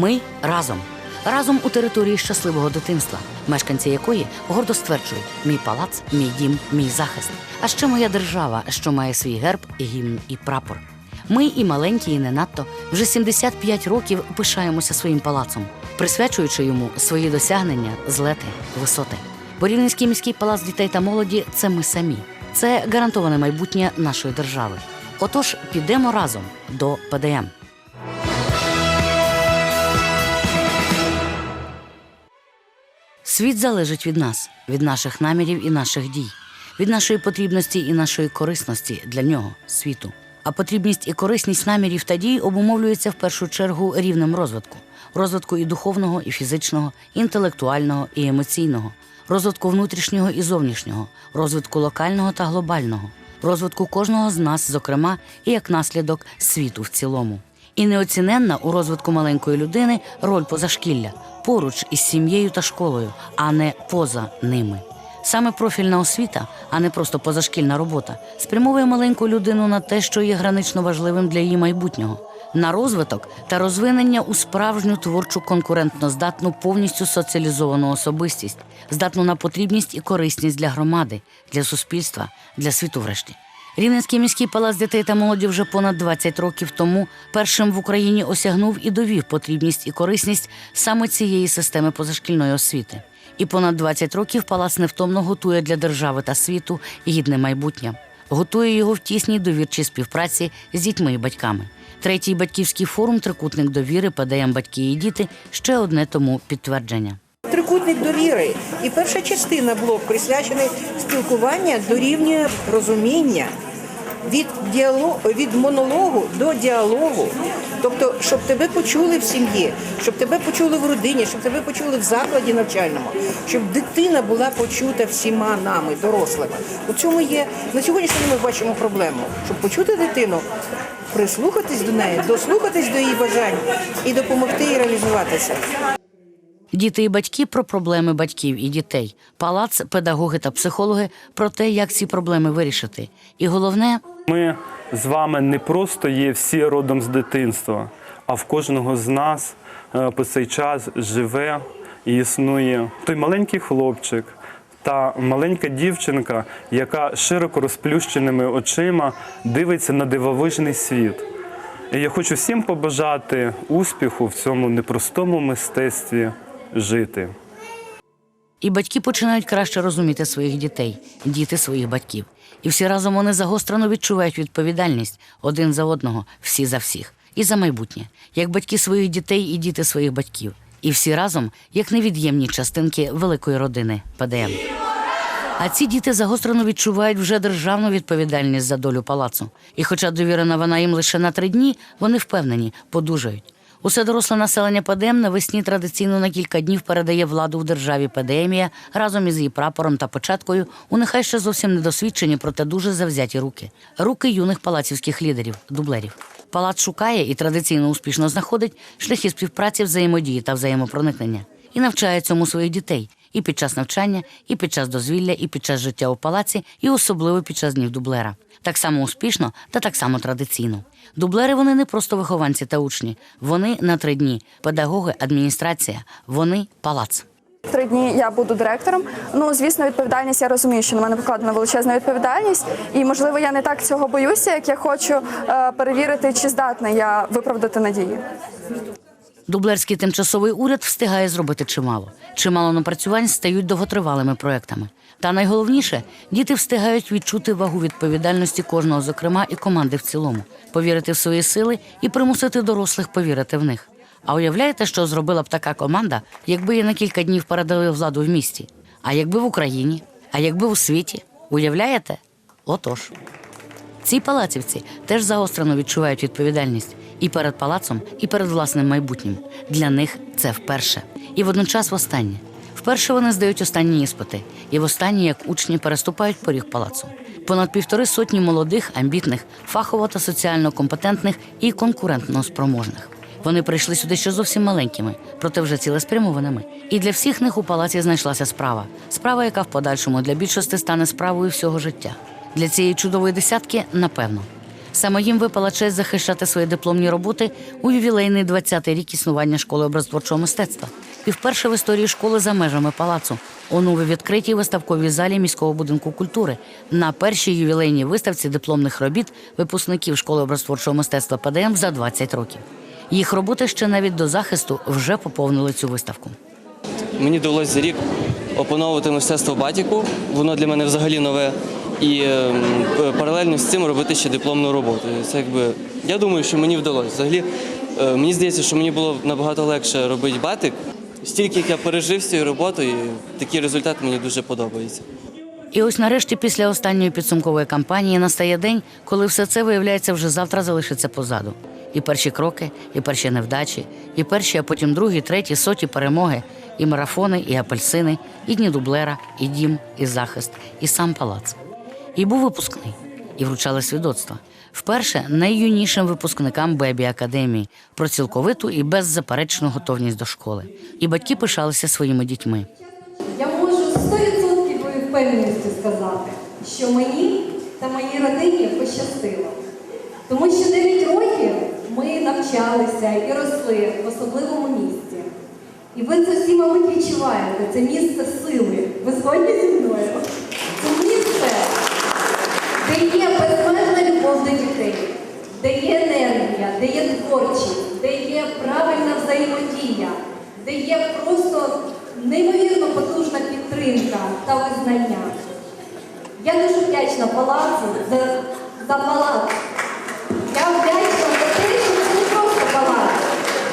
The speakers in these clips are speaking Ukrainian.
Ми разом. Разом у території щасливого дитинства, мешканці якої гордо стверджують: мій палац, мій дім, мій захист. А ще моя держава, що має свій герб, гімн і прапор. Ми і маленькі, і не надто вже 75 років пишаємося своїм палацом, присвячуючи йому свої досягнення, злети, висоти. Бо Рівненський міський палац дітей та молоді це ми самі. Це гарантоване майбутнє нашої держави. Отож, підемо разом до ПДМ. Світ залежить від нас, від наших намірів і наших дій, від нашої потрібності і нашої корисності для нього, світу. А потрібність і корисність намірів та дій обумовлюється в першу чергу рівнем розвитку, розвитку і духовного, і фізичного, інтелектуального, і емоційного, розвитку внутрішнього і зовнішнього, розвитку локального та глобального, розвитку кожного з нас, зокрема, і як наслідок світу в цілому. І неоціненна у розвитку маленької людини роль позашкілля поруч із сім'єю та школою, а не поза ними. Саме профільна освіта, а не просто позашкільна робота, спрямовує маленьку людину на те, що є гранично важливим для її майбутнього, на розвиток та розвинення у справжню творчу конкурентно здатну повністю соціалізовану особистість, здатну на потрібність і корисність для громади, для суспільства, для світу врешті. Рівненський міський палац дітей та молоді вже понад 20 років тому першим в Україні осягнув і довів потрібність і корисність саме цієї системи позашкільної освіти. І понад 20 років палац невтомно готує для держави та світу гідне майбутнє, готує його в тісній довірчій співпраці з дітьми і батьками. Третій батьківський форум Трикутник довіри ПДМ батьки і діти ще одне тому підтвердження. Трикутник довіри. І перша частина блок присвячений спілкування дорівнює розуміння від діалогу, від монологу до діалогу. Тобто, щоб тебе почули в сім'ї, щоб тебе почули в родині, щоб тебе почули в закладі навчальному, щоб дитина була почута всіма нами, дорослими. У цьому є на сьогоднішній ми бачимо проблему, щоб почути дитину, прислухатись до неї, дослухатись до її бажань і допомогти їй реалізуватися. Діти і батьки про проблеми батьків і дітей, палац, педагоги та психологи про те, як ці проблеми вирішити. І головне, Ми з вами не просто є всі родом з дитинства, а в кожного з нас е, по цей час живе і існує той маленький хлопчик та маленька дівчинка, яка широко розплющеними очима дивиться на дивовижний світ. І я хочу всім побажати успіху в цьому непростому мистецтві жити. І батьки починають краще розуміти своїх дітей, діти своїх батьків. І всі разом вони загострено відчувають відповідальність один за одного, всі за всіх, і за майбутнє, як батьки своїх дітей і діти своїх батьків. І всі разом як невід'ємні частинки великої родини ПДМ. А ці діти загострено відчувають вже державну відповідальність за долю палацу. І хоча довірена вона їм лише на три дні, вони впевнені, подужають. Усе доросле населення ПДМ навесні традиційно на кілька днів передає владу в державі ПДМія разом із її прапором та початкою у нехай ще зовсім недосвідчені, проте дуже завзяті руки. Руки юних палацівських лідерів, дублерів. Палац шукає і традиційно успішно знаходить шляхи співпраці, взаємодії та взаємопроникнення і навчає цьому своїх дітей і під час навчання, і під час дозвілля, і під час життя у палаці, і особливо під час днів дублера. Так само успішно та так само традиційно. Дублери вони не просто вихованці та учні. Вони на три дні. Педагоги, адміністрація, вони палац. Три дні я буду директором. Ну, звісно, відповідальність я розумію, що на мене покладена величезна відповідальність, і можливо я не так цього боюся, як я хочу е, перевірити, чи здатна я виправдати надії. Дублерський тимчасовий уряд встигає зробити чимало. Чимало напрацювань стають довготривалими проектами. Та найголовніше, діти встигають відчути вагу відповідальності кожного, зокрема, і команди в цілому, повірити в свої сили і примусити дорослих повірити в них. А уявляєте, що зробила б така команда, якби їй на кілька днів передали владу в місті? А якби в Україні? А якби у світі? Уявляєте? Отож. Ці палацівці теж загострено відчувають відповідальність і перед палацом, і перед власним майбутнім. Для них це вперше. І водночас востаннє. Вперше вони здають останні іспити, і востаннє, як учні, переступають поріг палацу. Понад півтори сотні молодих, амбітних, фахово та соціально компетентних і конкурентно спроможних. Вони прийшли сюди ще зовсім маленькими, проте вже цілеспрямованими. І для всіх них у палаці знайшлася справа. Справа, яка в подальшому для більшості стане справою всього життя. Для цієї чудової десятки, напевно. Саме їм випала честь захищати свої дипломні роботи у ювілейний 20-й рік існування школи образотворчого мистецтва. І вперше в історії школи за межами палацу у новій відкритій виставковій залі міського будинку культури на першій ювілейній виставці дипломних робіт випускників школи образотворчого мистецтва ПДМ за 20 років. Їх роботи ще навіть до захисту вже поповнили цю виставку. Мені вдалося за рік опановувати мистецтво батіку. Воно для мене взагалі нове. І ем, паралельно з цим робити ще дипломну роботу. Це якби я думаю, що мені вдалося. Взагалі, е, мені здається, що мені було набагато легше робити батик. Стільки як я пережив з цією роботою, такий результат мені дуже подобається. І ось нарешті, після останньої підсумкової кампанії, настає день, коли все це виявляється вже завтра залишиться позаду. І перші кроки, і перші невдачі, і перші, а потім другі, треті, соті перемоги, і марафони, і апельсини, і дні дублера, і дім, і захист, і сам палац. І був випускний, і вручали свідоцтва. Вперше найюнішим випускникам Бебі Академії про цілковиту і беззаперечну готовність до школи. І батьки пишалися своїми дітьми. Я можу з 100% впевненістю сказати, що мені та моїй родині пощастило. Тому що 9 років ми навчалися і росли в особливому місці. І ви це всі, мабуть, відчуваєте. Це місце сили. Ви згодні зі мною? Це місце, де є безмежна любов до дітей, де є енергія, де є творчість, де є правильна взаємодія, де є просто неймовірно потужна підтримка та визнання. Я дуже вдячна палацу за, за палац. Я вдячна за те, що це не просто палац,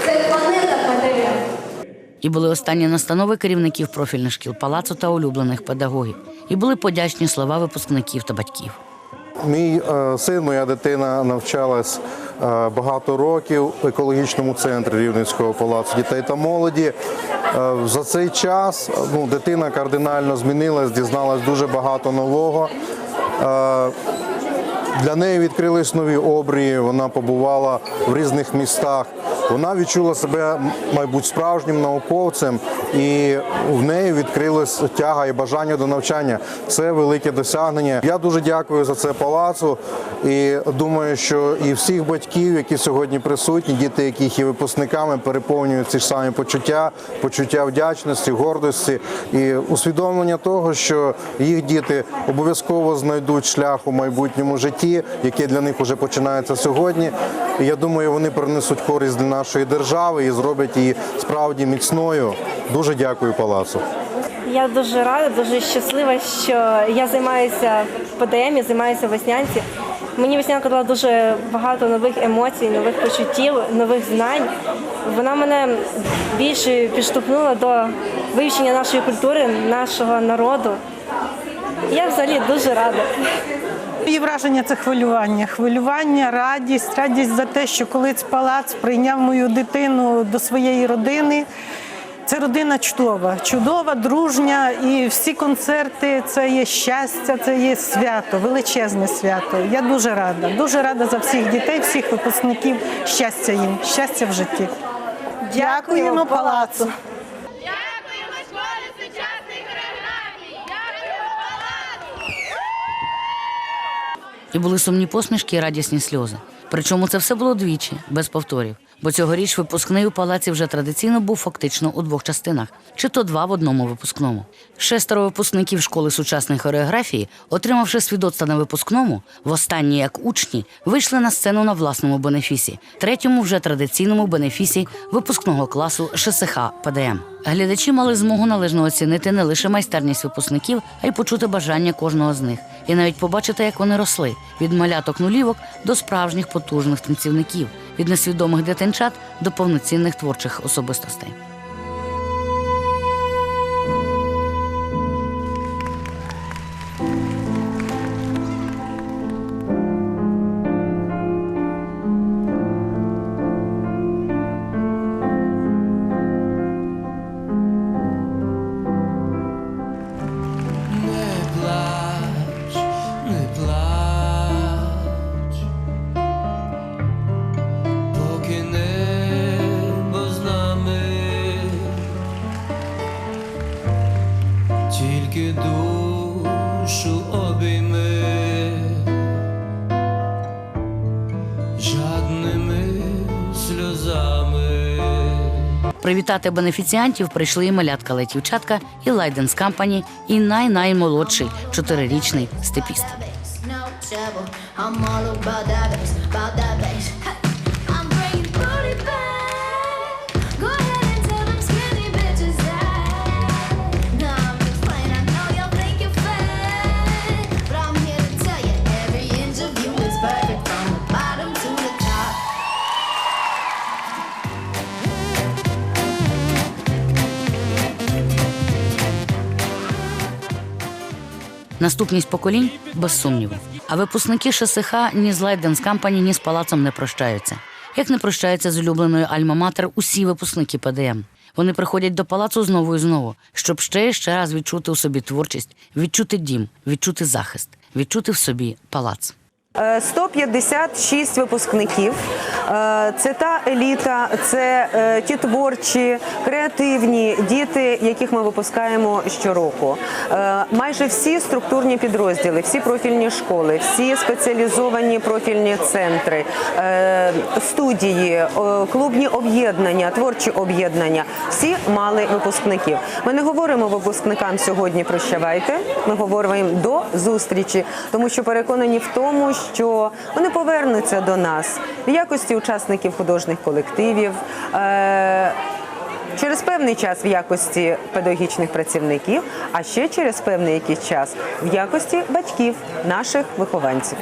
це планета ПДР. І були останні настанови керівників профільних шкіл палацу та улюблених педагогів. І були подячні слова випускників та батьків. Мій е, син, моя дитина навчалась е, багато років в екологічному центрі Рівненського палацу дітей та молоді. Е, за цей час ну, дитина кардинально змінилась, дізналась дуже багато нового. Для неї відкрились нові обрії, вона побувала в різних містах. Вона відчула себе, мабуть, справжнім науковцем, і в неї відкрилась тяга і бажання до навчання. Це велике досягнення. Я дуже дякую за це палацу. І думаю, що і всіх батьків, які сьогодні присутні, діти, яких є випускниками, переповнюють ці ж самі почуття, почуття вдячності, гордості і усвідомлення того, що їх діти обов'язково знайдуть шлях у майбутньому житті, яке для них вже починається сьогодні. І я думаю, вони принесуть користь для нашої держави і зроблять її справді міцною. Дуже дякую палацу. Я дуже рада, дуже щаслива, що я займаюся ПДМ, я займаюся веснянці. Мені веснянка дала дуже багато нових емоцій, нових почуттів, нових знань. Вона мене більше підштовхнула до вивчення нашої культури, нашого народу. Я взагалі дуже рада. Мої враження це хвилювання. Хвилювання, радість, радість за те, що колись палац прийняв мою дитину до своєї родини. Це родина чудова, чудова, дружня, і всі концерти це є щастя, це є свято, величезне свято. Я дуже рада, дуже рада за всіх дітей, всіх випускників. Щастя їм, щастя в житті. Дякуємо палацу. І були сумні посмішки і радісні сльози. Причому це все було двічі, без повторів. Бо цьогоріч випускний у палаці вже традиційно був фактично у двох частинах, чи то два в одному випускному. Шестеро випускників школи сучасної хореографії, отримавши свідоцтва на випускному, востаннє як учні, вийшли на сцену на власному бенефісі, третьому вже традиційному бенефісі випускного класу ШСХ ПДМ. Глядачі мали змогу належно оцінити не лише майстерність випускників, а й почути бажання кожного з них, і навіть побачити, як вони росли від маляток нулівок до справжніх потужних танцівників, від несвідомих дитинчат до повноцінних творчих особистостей. Привітати бенефіціантів прийшли і малятка Летівчатка, і Лайденс Кампані, і най-наймолодший чотирирічний степіст. Наступність поколінь без сумніву. А випускники ШСХ ні з Лайденс Кампані, ні з палацом не прощаються. Як не прощаються з улюбленою Альма-Матер усі випускники ПДМ. Вони приходять до палацу знову і знову, щоб ще і ще раз відчути у собі творчість, відчути дім, відчути захист, відчути в собі палац. Е, 156 випускників. Е, Це та еліта, це е, ті творчі, креативні діти, яких ми випускаємо щороку. Е, Майже всі структурні підрозділи, всі профільні школи, всі спеціалізовані профільні центри, е, студії, е, клубні об'єднання, творчі об'єднання. Всі мали випускників. Ми не говоримо випускникам сьогодні прощавайте. Ми говоримо до зустрічі, тому що переконані в тому, що вони повернуться до нас в якості учасників художніх колективів. е, Через певний час в якості педагогічних працівників, а ще через певний якийсь час в якості батьків наших вихованців.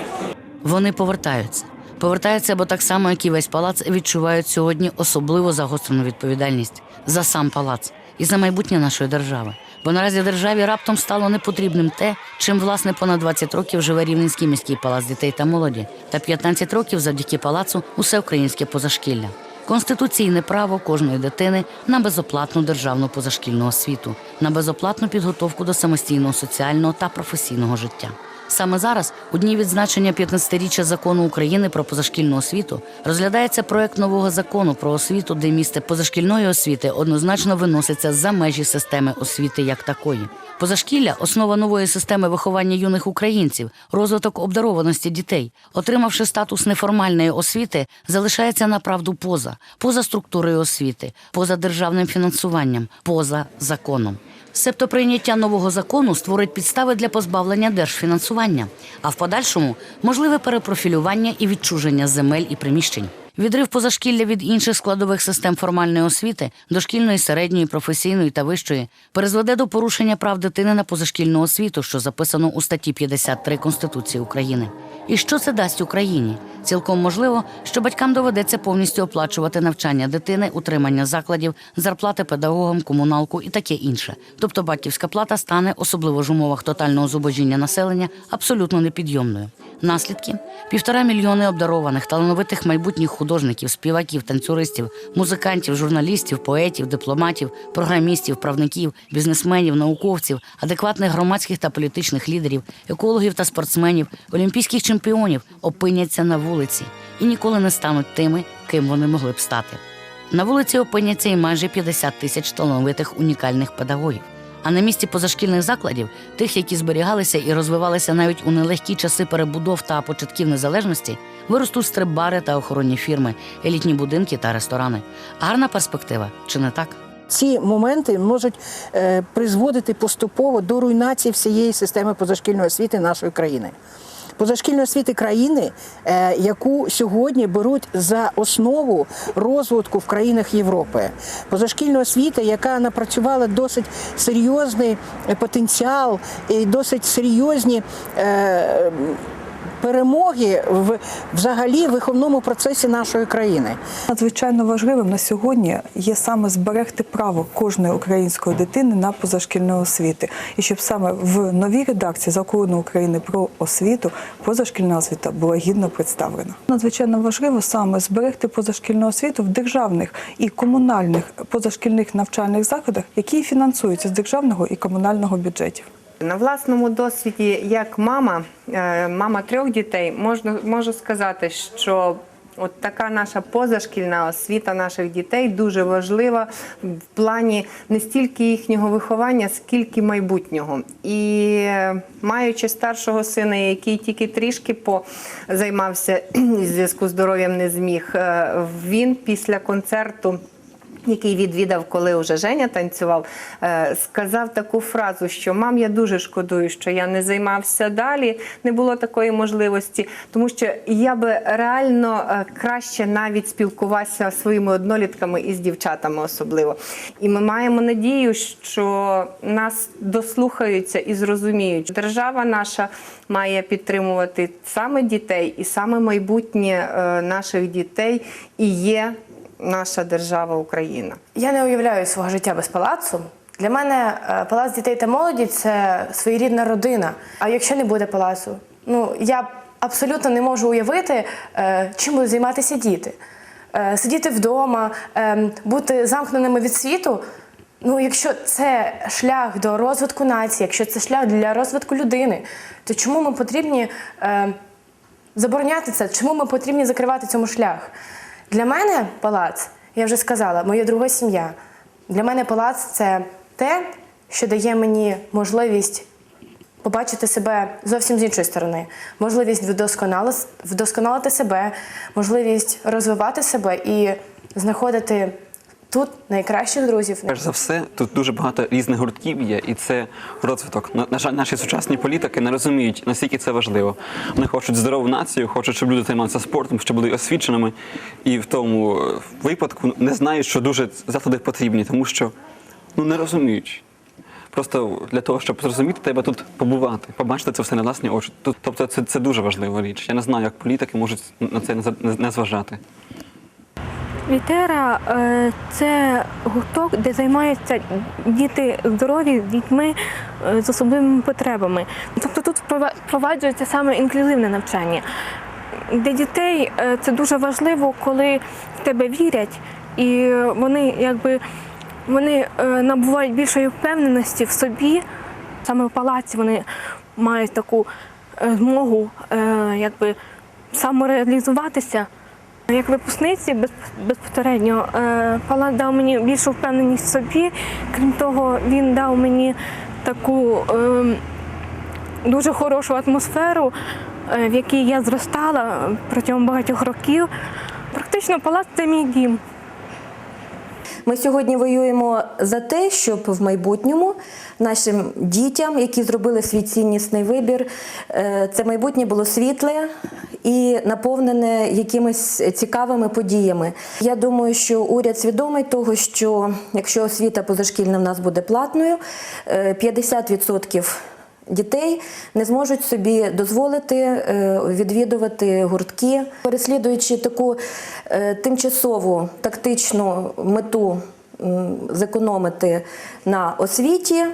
Вони повертаються. Повертаються, бо так само, як і весь палац, відчувають сьогодні особливо загострену відповідальність за сам палац і за майбутнє нашої держави. Бо наразі державі раптом стало непотрібним те, чим власне понад 20 років живе Рівненський міський палац дітей та молоді, та 15 років завдяки палацу усе українське позашкілля. Конституційне право кожної дитини на безоплатну державну позашкільну освіту, на безоплатну підготовку до самостійного соціального та професійного життя. Саме зараз, у дні відзначення 15-річчя закону України про позашкільну освіту, розглядається проект нового закону про освіту, де місце позашкільної освіти однозначно виноситься за межі системи освіти як такої. Позашкілля основа нової системи виховання юних українців, розвиток обдарованості дітей, отримавши статус неформальної освіти, залишається направду поза, поза структурою освіти, поза державним фінансуванням, поза законом. Себто прийняття нового закону створить підстави для позбавлення держфінансування, а в подальшому можливе перепрофілювання і відчуження земель і приміщень. Відрив позашкілля від інших складових систем формальної освіти, дошкільної, середньої, професійної та вищої, призведе до порушення прав дитини на позашкільну освіту, що записано у статті 53 Конституції України. І що це дасть Україні? Цілком можливо, що батькам доведеться повністю оплачувати навчання дитини, утримання закладів, зарплати педагогам, комуналку і таке інше. Тобто батьківська плата стане, особливо ж умовах тотального зубожіння населення, абсолютно непідйомною. Наслідки півтора мільйони обдарованих, талановитих майбутніх художників, співаків, танцюристів, музикантів, журналістів, поетів, дипломатів, програмістів, правників, бізнесменів, науковців, адекватних громадських та політичних лідерів, екологів та спортсменів, олімпійських чемпіонів опиняться на вулиці і ніколи не стануть тими, ким вони могли б стати. На вулиці опиняться і майже 50 тисяч талановитих унікальних педагогів. А на місці позашкільних закладів, тих, які зберігалися і розвивалися навіть у нелегкі часи перебудов та початків незалежності, виростуть стрибари та охоронні фірми, елітні будинки та ресторани. Гарна перспектива, чи не так? Ці моменти можуть е, призводити поступово до руйнації всієї системи позашкільної освіти нашої країни. Позашкільної освіти країни, е, яку сьогодні беруть за основу розвитку в країнах Європи. Позашкільна освіта, яка напрацювала досить серйозний е, потенціал і досить серйозні. Перемоги в взагалі виховному процесі нашої країни. Надзвичайно важливим на сьогодні є саме зберегти право кожної української дитини на позашкільну освіту, і щоб саме в новій редакції закону України про освіту позашкільна освіта була гідно представлена. Надзвичайно важливо саме зберегти позашкільну освіту в державних і комунальних позашкільних навчальних закладах, які фінансуються з державного і комунального бюджетів. На власному досвіді, як мама, е, мама трьох дітей, можна можу сказати, що от така наша позашкільна освіта наших дітей дуже важлива в плані не стільки їхнього виховання, скільки майбутнього. І е, маючи старшого сина, який тільки трішки позаймався в зв'язку з здоров'ям не зміг, е, він після концерту який відвідав, коли вже Женя танцював, е, сказав таку фразу, що мам, я дуже шкодую, що я не займався далі, не було такої можливості, тому що я би реально е, краще навіть спілкувався своїми однолітками і з дівчатами особливо. І ми маємо надію, що нас дослухаються і зрозуміють. Держава наша має підтримувати саме дітей, і саме майбутнє е, наших дітей і є наша держава Україна. Я не уявляю свого життя без палацу. Для мене е, палац дітей та молоді це своєрідна родина. А якщо не буде палацу, ну я абсолютно не можу уявити, е, чим будуть займатися діти. Е, Сидіти вдома, бути замкненими від світу. Ну, якщо це шлях до розвитку нації, якщо це шлях для розвитку людини, то чому ми потрібні забороняти це? Чому ми потрібні закривати цьому шлях? Для мене палац, я вже сказала, моя друга сім'я. Для мене палац це те, що дає мені можливість побачити себе зовсім з іншої сторони, можливість вдосконали- вдосконалити себе, можливість розвивати себе і знаходити тут найкращих друзів. Перш за все, тут дуже багато різних гуртків є, і це розвиток. На, жаль, наші сучасні політики не розуміють, наскільки це важливо. Вони хочуть здорову націю, хочуть, щоб люди займалися спортом, щоб були освіченими. І в тому е, випадку не знають, що дуже заходи потрібні, тому що ну не розуміють. Просто для того, щоб зрозуміти, треба тут побувати, побачити це все на власні очі. Тобто це, це дуже важлива річ. Я не знаю, як політики можуть на це не зважати. Вітера е, це гурток, де займаються діти здорові з дітьми е, з особливими потребами. Тобто тут впроваджується саме інклюзивне навчання. Для дітей е, це дуже важливо, коли в тебе вірять, і вони якби вони набувають більшої впевненості в собі. Саме в палаці вони мають таку змогу якби самореалізуватися. Як випускниці безпосередньо Палат дав мені більшу впевненість в собі. Крім того, він дав мені таку е, дуже хорошу атмосферу, е, в якій я зростала протягом багатьох років. Практично палац це мій дім. Ми сьогодні воюємо за те, щоб в майбутньому нашим дітям, які зробили свій ціннісний вибір, е, це майбутнє було світле і наповнене якимись цікавими подіями. Я думаю, що уряд свідомий того, що якщо освіта позашкільна в нас буде платною, е, 50% Дітей не зможуть собі дозволити е, відвідувати гуртки, переслідуючи таку е, тимчасову тактичну мету зекономити на освіті.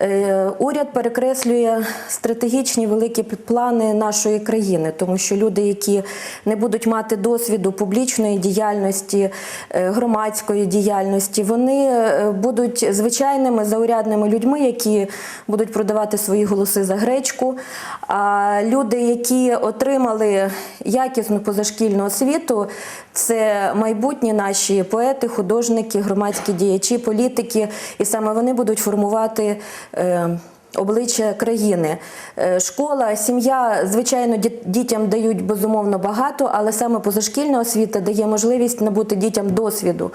Е, Уряд перекреслює стратегічні великі плани нашої країни, тому що люди, які не будуть мати досвіду публічної діяльності, е, громадської діяльності, вони е, будуть звичайними заурядними людьми, які будуть продавати свої голоси за гречку. А люди, які отримали якісну позашкільну освіту, це майбутні наші поети, художники, громадські діячі, політики, і саме вони будуть формувати. Е, Обличчя країни, Е, школа, сім'я, звичайно, дітям дають безумовно багато, але саме позашкільна освіта дає можливість набути дітям досвіду.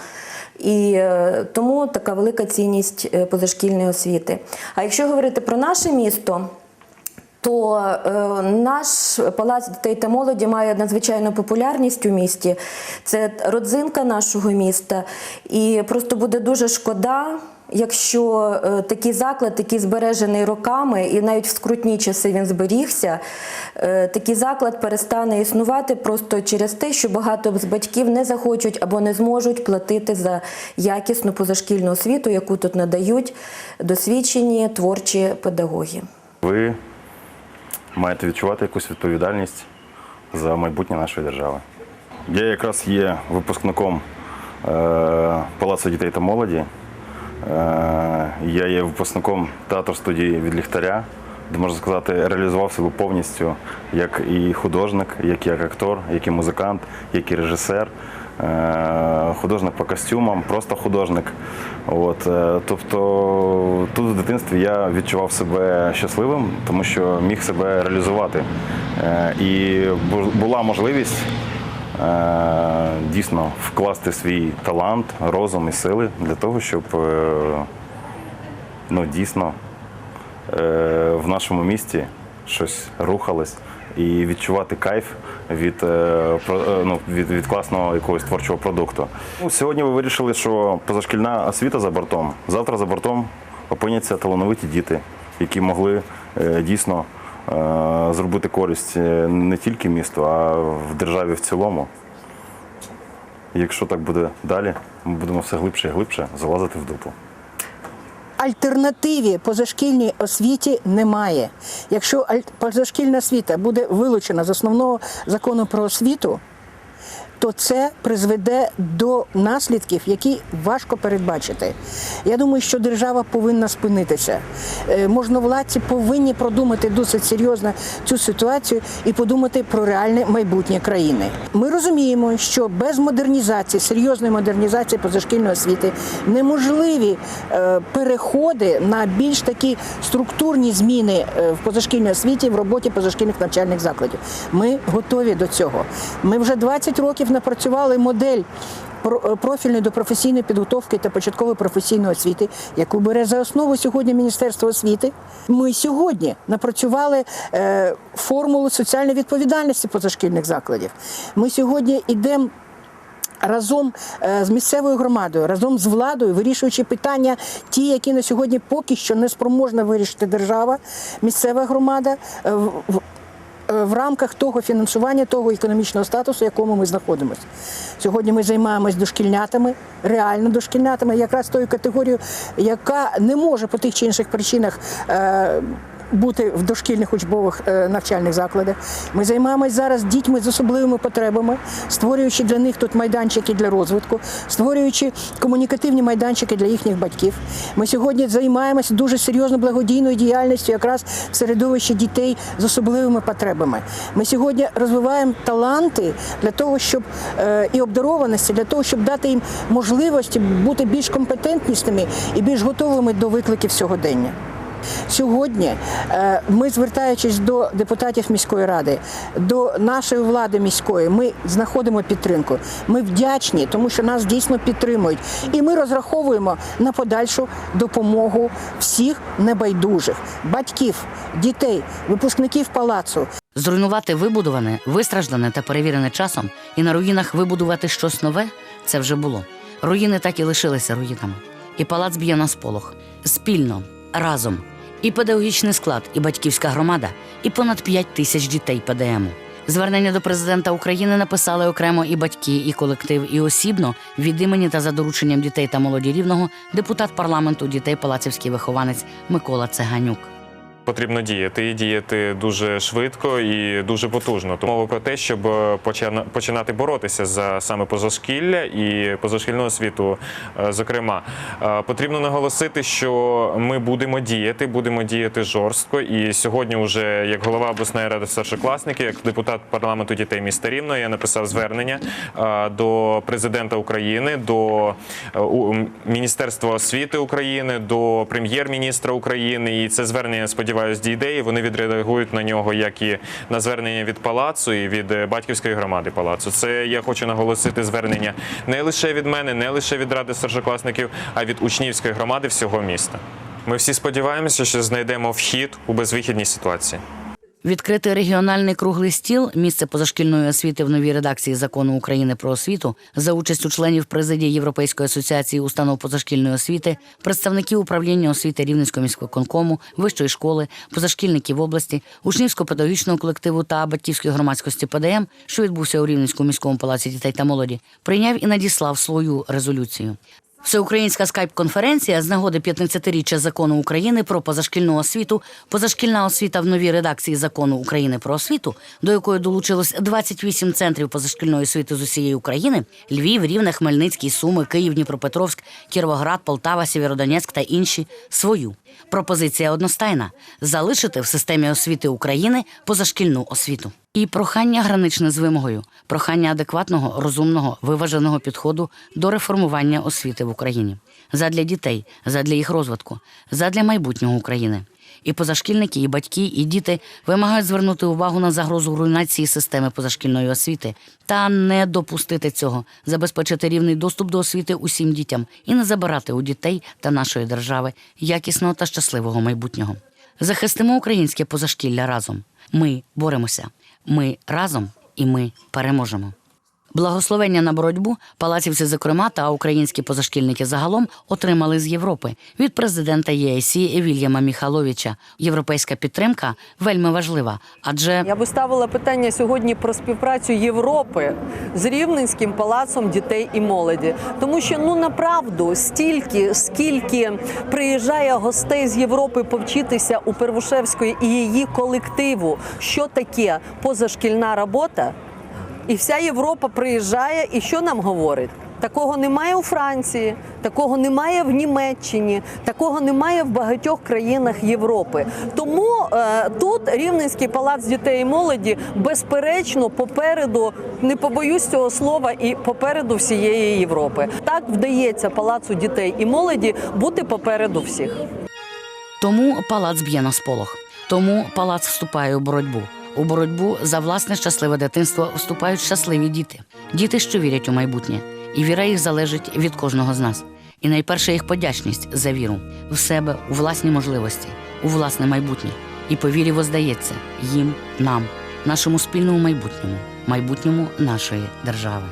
І е, тому така велика цінність позашкільної освіти. А якщо говорити про наше місто, то наш палац дітей та молоді має надзвичайну популярність у місті. Це родзинка нашого міста. І просто буде дуже шкода, якщо е, такий заклад, який збережений роками, і навіть в скрутні часи він зберігся, е, такий заклад перестане існувати просто через те, що багато з батьків не захочуть або не зможуть платити за якісну позашкільну освіту, яку тут надають досвідчені творчі педагоги. Ви маєте відчувати якусь відповідальність за майбутнє нашої держави. Я якраз є випускником е, Палацу дітей та молоді. Е, я є випускником театру студії від ліхтаря, де можна сказати, реалізував себе повністю як і художник, як і актор, як і музикант, як і режисер. Е, Художник по костюмам, просто художник. От, е, тобто тут в дитинстві я відчував себе щасливим, тому що міг себе реалізувати. І бу- була можливість дійсно вкласти свій талант, розум і сили для того, щоб е, ну, дійсно е, в нашому місті щось рухалось і відчувати кайф від, е, е, ну, від, від класного якогось творчого продукту. Ну, сьогодні ви вирішили, що позашкільна освіта за бортом. Завтра за бортом опиняться талановиті діти, які могли е, дійсно е, зробити користь е, не тільки місту, а в державі в цілому. Якщо так буде далі, ми будемо все глибше і глибше залазити в дупу. Альтернативі позашкільній освіті немає. Якщо позашкільна освіта буде вилучена з основного закону про освіту, то це призведе до наслідків, які важко передбачити. Я думаю, що держава повинна спинитися. Е, Можновладці повинні продумати досить серйозно цю ситуацію і подумати про реальне майбутнє країни. Ми розуміємо, що без модернізації, серйозної модернізації позашкільної освіти неможливі е, переходи на більш такі структурні зміни е, в позашкільній освіті в роботі позашкільних навчальних закладів. Ми готові до цього. Ми вже 20 років напрацювали модель. е, Профільної до професійної підготовки та початкової професійної освіти, яку бере за основу сьогодні Міністерство освіти. Ми сьогодні напрацювали е, формулу соціальної відповідальності позашкільних закладів. Ми сьогодні йдемо разом е, з місцевою громадою, разом з владою, вирішуючи питання, ті, які на сьогодні поки що не спроможна вирішити держава, місцева громада. Е, в- рамках того фінансування, того економічного статусу, в якому ми знаходимося. Сьогодні ми займаємось дошкільнятами, реально дошкільнятами, якраз тою категорією, яка не може по тих чи інших причинах е, бути в дошкільних учбових е, навчальних закладах. Ми займаємось зараз дітьми з особливими потребами, створюючи для них тут майданчики для розвитку, створюючи комунікативні майданчики для їхніх батьків. Ми сьогодні займаємося дуже серйозно благодійною діяльністю якраз в середовищі дітей з особливими потребами. Ми сьогодні розвиваємо таланти для того, щоб е, і обдарованості, для того, щоб дати їм можливості бути більш компетентнішими і більш готовими до викликів сьогодення. Сьогодні е, ми, звертаючись до депутатів міської ради, до нашої влади міської, ми знаходимо підтримку. Ми вдячні, тому що нас дійсно підтримують. І ми розраховуємо на подальшу допомогу всіх небайдужих батьків, дітей, випускників палацу. Зруйнувати вибудоване, вистраждане та перевірене часом і на руїнах вибудувати щось нове це вже було. Руїни так і лишилися руїнами. І палац б'є на сполох. Спільно, разом. І педагогічний склад, і батьківська громада, і понад 5 тисяч дітей ПДМу. Звернення до президента України написали окремо і батьки, і колектив, і осібно від імені та за дорученням дітей та молоді рівного депутат парламенту дітей Палацівський вихованець Микола Цеганюк. Потрібно діяти і діяти дуже швидко і дуже потужно. Тому мова про те, щоб е, починати боротися за саме позашкілля і позашкільну освіту. е, Зокрема, Е, потрібно наголосити, що ми будемо діяти, будемо діяти жорстко. І сьогодні, вже як голова обласної ради старшокласників, як депутат парламенту дітей міста Рівно, я написав звернення до президента України, до Міністерства освіти України, до прем'єр-міністра України. І це звернення, я сподіваюся, дійде. І вони відреагують на нього, як і на звернення від палацу і від е, батьківської громади палацу. Це я хочу наголосити звернення не лише від мене, не лише від ради старшокласників, а від учнівської громади всього міста. Ми всі сподіваємося, що знайдемо вхід у безвихідній ситуації. Відкритий регіональний круглий стіл місце позашкільної освіти в новій редакції закону України про освіту за участю членів президії Європейської асоціації установ позашкільної освіти, представників управління освіти Рівненського міського конкому, вищої школи, позашкільників області, учнівсько-педагогічного колективу та батьківської громадськості ПДМ, що відбувся у Рівненському міському палаці дітей та молоді, прийняв і надіслав свою резолюцію. Всеукраїнська скайп-конференція з нагоди 15-річчя закону України про позашкільну освіту, позашкільна освіта в новій редакції закону України про освіту, до якої долучилось 28 центрів позашкільної освіти з усієї України: Львів, Рівне, Хмельницький, Суми, Київ, Дніпропетровськ, Кіровоград, Полтава, Сєвєродонецьк та інші свою. Пропозиція одностайна залишити в системі освіти України позашкільну освіту. І прохання граничне з вимогою, прохання адекватного, розумного, виваженого підходу до реформування освіти в Україні задля дітей, задля їх розвитку, задля майбутнього України. І позашкільники, і батьки, і діти вимагають звернути увагу на загрозу руйнації системи позашкільної освіти та не допустити цього, забезпечити рівний доступ до освіти усім дітям і не забирати у дітей та нашої держави якісного та щасливого майбутнього. Захистимо українське позашкілля разом. Ми боремося. Ми разом і ми переможемо. Благословення на боротьбу палацівці, зокрема, та українські позашкільники загалом отримали з Європи від президента ЄСІ Вільяма Міхаловича. Європейська підтримка вельми важлива, адже Я би ставила питання сьогодні про співпрацю Європи з Рівненським палацом дітей і молоді, тому що ну направду стільки, скільки приїжджає гостей з Європи повчитися у Первушевської і її колективу, що таке позашкільна робота. І вся Європа приїжджає, і що нам говорить? Такого немає у Франції, такого немає в Німеччині, такого немає в багатьох країнах Європи. Тому е, тут Рівненський палац дітей і молоді безперечно попереду, не побоюсь цього слова, і попереду всієї Європи. Так вдається палацу дітей і молоді бути попереду всіх. Тому палац б'є на сполох. Тому палац вступає у боротьбу. У боротьбу за власне щасливе дитинство вступають щасливі діти, діти, що вірять у майбутнє, і віра їх залежить від кожного з нас. І найперше їх подячність за віру в себе, у власні можливості, у власне майбутнє. І по вірі воздається їм, нам, нашому спільному майбутньому, майбутньому нашої держави.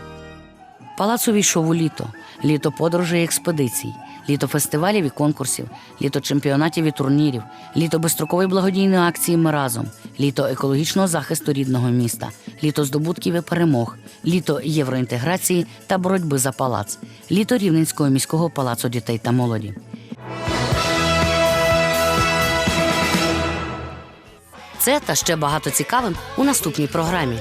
Палац увійшов у літо, літо подорожей експедицій, літо фестивалів і конкурсів, літо чемпіонатів і турнірів, літо безстрокової благодійної акції Ми разом, літо екологічного захисту рідного міста, літо здобутків і перемог, літо євроінтеграції та боротьби за палац, літо Рівненського міського палацу дітей та молоді. Це та ще багато цікавим у наступній програмі.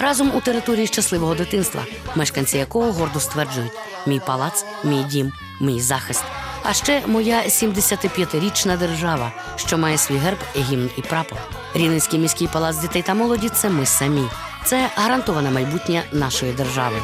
Разом у території щасливого дитинства, мешканці якого гордо стверджують: мій палац, мій дім, мій захист. А ще моя 75-річна держава, що має свій герб, гімн і прапор. Рівненський міський палац дітей та молоді це ми самі. Це гарантоване майбутнє нашої держави.